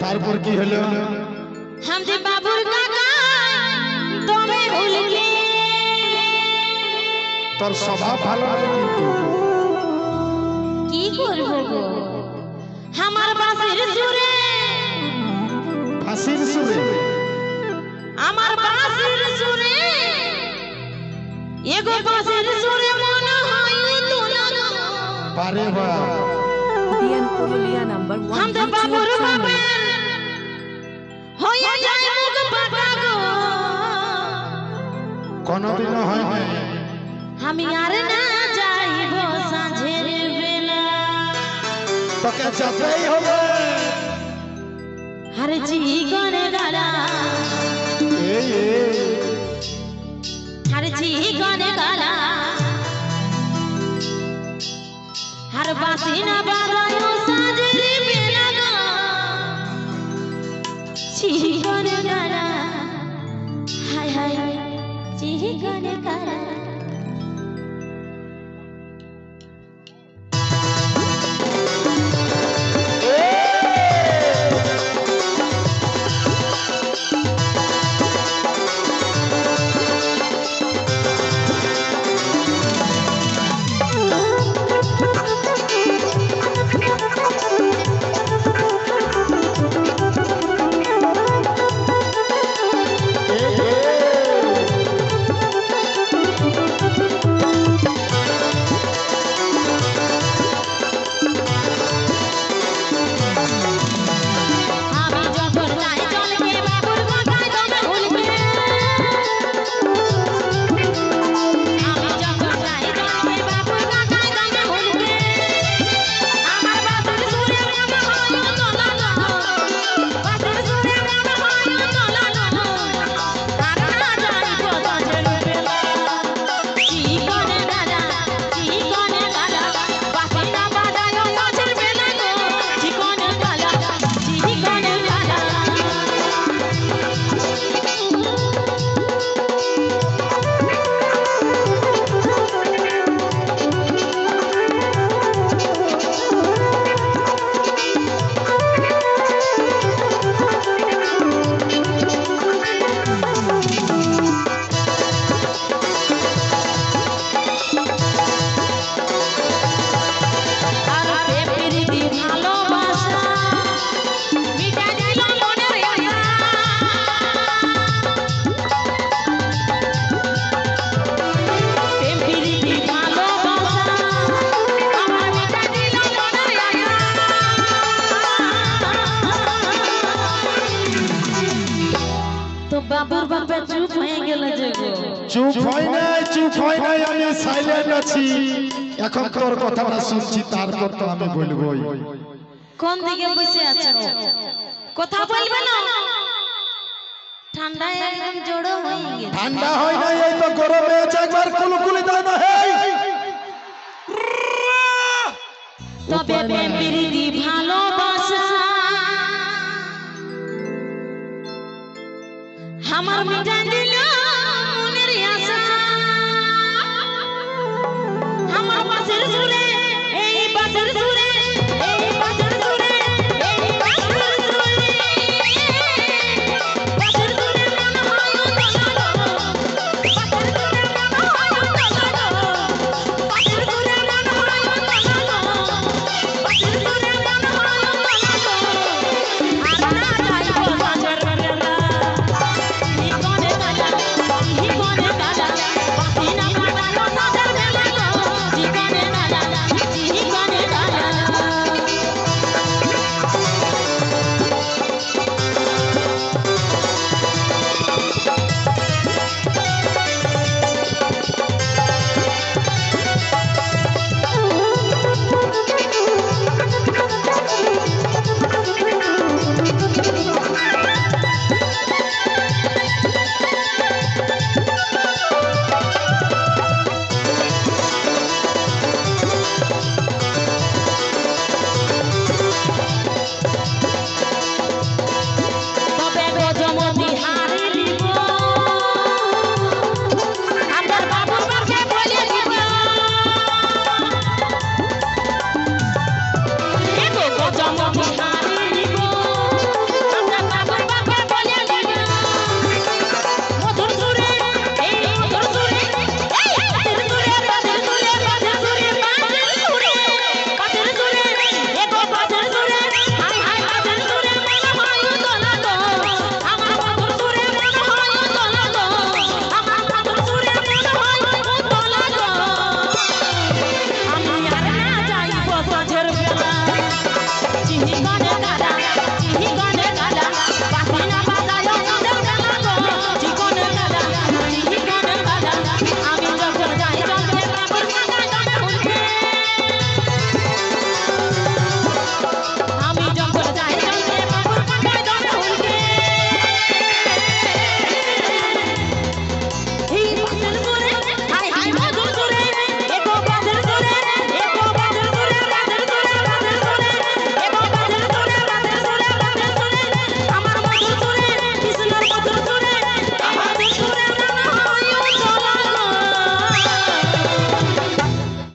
তারপর কি হলো? বাবুর তোর স্বভাব ভালো কি আমার বাসের জুড়ে এগো বাঁশির সুরে মনে হয় তোলা পারে বা DN Purulia number हम one বাবুর YouTube channel. যায় মুখ পাকা গো। কোনোদিনও হয় নাই। আমি আর না যাইব সাঁঝের বেলা। তোকে যেতেই হবে। আরে জীবনে গালা এই এই। জীবনে গালা। আর বাসি না বাজায় সাঁঝের বেলা গো। জীবনে গালা হায় হায় জীবনে গালা বাবুর বাবা চুপ হয়ে গেল চুপ হয় নাই চুপ হয় নাই আমি সাইলেন্ট আছি। এখন তোর কথাটা শুনছি তারপর তো আমি বলবোই। কোন দিকে বসে আছো? কথা বলবে না। ঠান্ডায় একদম জড়ো হয়ে গেছে। ঠান্ডা হয় নাই এই তো গরমে একবার কুলকুলি দেয় না হেই! তবে ভালোবাসা আমার মিটাই দিল সমবিহা